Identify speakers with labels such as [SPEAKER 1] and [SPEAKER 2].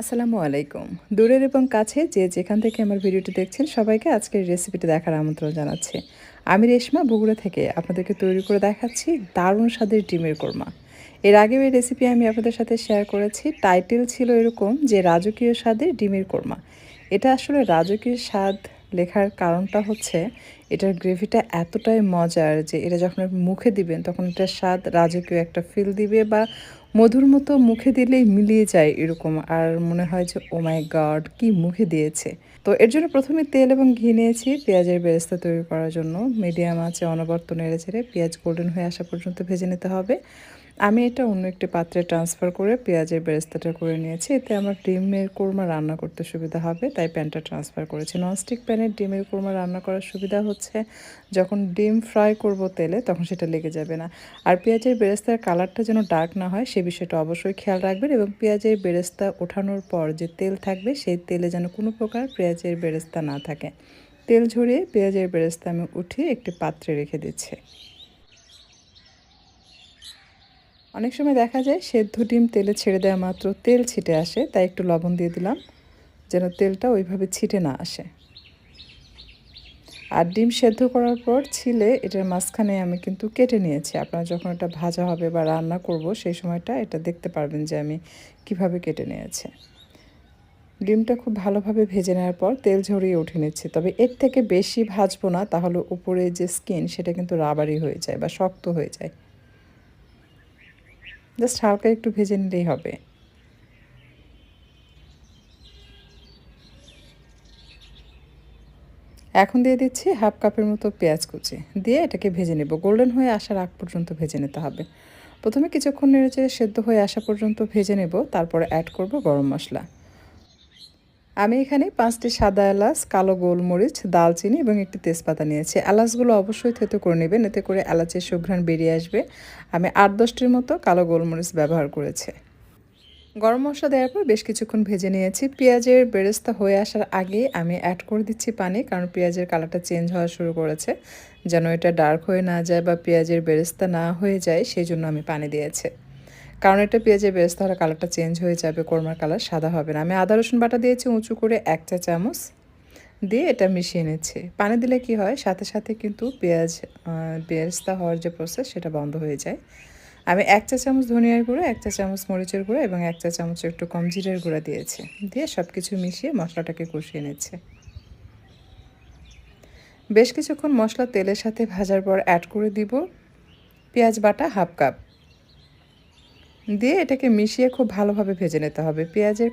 [SPEAKER 1] আসসালামু আলাইকুম। দূরের এবং কাছে যে যেখান থেকে আমার ভিডিওটি দেখছেন সবাইকে আজকের রেসিপিটি দেখার আমন্ত্রণ জানাচ্ছি। আমি রেশমা, বগুড়া থেকে আপনাদেরকে তৈরি করে দেখাচ্ছি দারুণ স্বাদের ডিমের কোরমা। এর আগেও এই রেসিপি আমি আপনাদের সাথে শেয়ার করেছি। টাইটেল ছিল এরকম যে, রাজকীয় স্বাদের ডিমের কোরমা। এটা আসলে রাজকীয় স্বাদ লেখার কারণটা হচ্ছে এটার গ্রেভিটা এতটাই মজার যে এটা যখন আপনি মুখে দিবেন, তখন এটার স্বাদ রাজকীয় একটা ফিল দিবে বা মধুর মতো মুখে দিলেই মিলিয়ে যায় এরকম। আর মনে হয় যে ও মাই গড কি মুখে দিয়েছে? তো এর জন্য প্রথমে তেল এবং ঘি নিয়েছি পেঁয়াজের বেরেস্তা তৈরি করার জন্য। মিডিয়াম আছে অনবর্ত নেড়ে ছেড়ে পেঁয়াজ গোল্ডেন হয়ে আসা পর্যন্ত ভেজে নিতে হবে। আমি এটা অন্য একটি পাত্রে ট্রান্সফার করে পেঁয়াজের বেরেস্তাটা করে নিয়েছি। এতে আমার ডিমের কোরমা রান্না করতে সুবিধা হবে, তাই প্যানটা ট্রান্সফার করেছি। ননস্টিক প্যানের ডিমের কোরমা রান্না করার সুবিধা হচ্ছে, যখন ডিম ফ্রাই করব তেলে, তখন সেটা লেগে যাবে না। আর পেঁয়াজের বেরেস্তার কালারটা যেন ডার্ক না হয়, সে বিষয়টা অবশ্যই খেয়াল রাখবেন এবং পেঁয়াজের বেরেস্তা ওঠানোর পর যে তেল থাকবে, সেই তেলে যেন কোনো প্রকার পেঁয়াজের বেরেস্তা না থাকে। তেল ঝরিয়ে পেঁয়াজের বেরেস্তা আমি উঠিয়ে একটি পাত্রে রেখে দিচ্ছি। অনেক সময় দেখা যায় সেদ্ধ ডিম তেলে ছেড়ে দেওয়া মাত্র তেল ছিটে আসে, তাই একটু লবণ দিয়ে দিলাম যেন তেলটা ওইভাবে ছিটে না আসে। আর ডিম সেদ্ধ করার পর ছিলে এটার মাঝখানে আমি কিন্তু কেটে নিয়েছি। আপনারা যখন এটা ভাজা হবে বা রান্না করব, সেই সময়টা এটা দেখতে পারবেন যে আমি কীভাবে কেটে নিয়েছি। ডিমটা খুব ভালোভাবে ভেজে নেওয়ার পর তেল ঝরিয়ে উঠে নিচ্ছি। তবে এর থেকে বেশি ভাজবো না, তাহলে উপরে যে স্কিন সেটা কিন্তু রাবারি হয়ে যায় বা শক্ত হয়ে যায়। জাস্ট হালকা একটু ভেজে নিলেই হবে। এখন দিয়ে দিচ্ছি হাফ কাপের মতো পেঁয়াজ কুচি। দিয়ে এটাকে ভেজে নেব। গোল্ডেন হয়ে আসার আগ পর্যন্ত ভেজে নিতে হবে। প্রথমে কিছুক্ষণ নেড়েচে সেদ্ধ হয়ে আসা পর্যন্ত ভেজে নেব। তারপরে অ্যাড করব গরম মশলা। আমি এখানে পাঁচটি সাদা এলাচ, কালো গোলমরিচ, দালচিনি এবং একটি তেজপাতা নিয়েছি। এলাচগুলো অবশ্যই থেতো করে নেবেন, এতে করে এলাচের সুঘ্রাণ বেরিয়ে আসবে। আমি আট দশটির মতো কালো গোলমরিচ ব্যবহার করেছি। গরম মশলা দেওয়ার পর বেশ কিছুক্ষণ ভেজে নিয়েছি। পেঁয়াজের বেরেস্তা হয়ে আসার আগে আমি অ্যাড করে দিচ্ছি পানি, কারণ পেঁয়াজের কালারটা চেঞ্জ হওয়া শুরু করেছে। যেন এটা ডার্ক হয়ে না যায় বা পেঁয়াজের বেরেস্তা না হয়ে যায়, সেই জন্য আমি পানি দিয়েছি। কারণ এটা পেঁয়াজের বেরেস্তা হলে কালারটা চেঞ্জ হয়ে যাবে, কোরমার কালার সাদা হবে না। আমি আদা, রসুন বাটা দিয়েছি, উঁচু করে এক চা চামচ দিয়ে এটা মিশিয়ে নিচ্ছি। পানি দিলে কি হয়, সাথে সাথে কিন্তু পেঁয়াজ বেরেস্তা হওয়ার যে প্রসেস সেটা বন্ধ হয়ে যায়। আমি এক চা চামচ ধনিয়ার গুঁড়ো, এক চা চামচ মরিচের গুঁড়ো এবং এক চা চামচ একটু কম জিরের গুঁড়ো দিয়েছি। দিয়ে সব কিছু মিশিয়ে মশলাটাকে কষিয়ে নিচ্ছে। বেশ কিছুক্ষণ মশলা তেলের সাথে ভাজার পর অ্যাড করে দিব পেঁয়াজ বাটা হাফ কাপ দিয়ে এটাকে মিশিয়ে খুব ভালোভাবে ভেজে নিতে হবে। পেঁয়াজের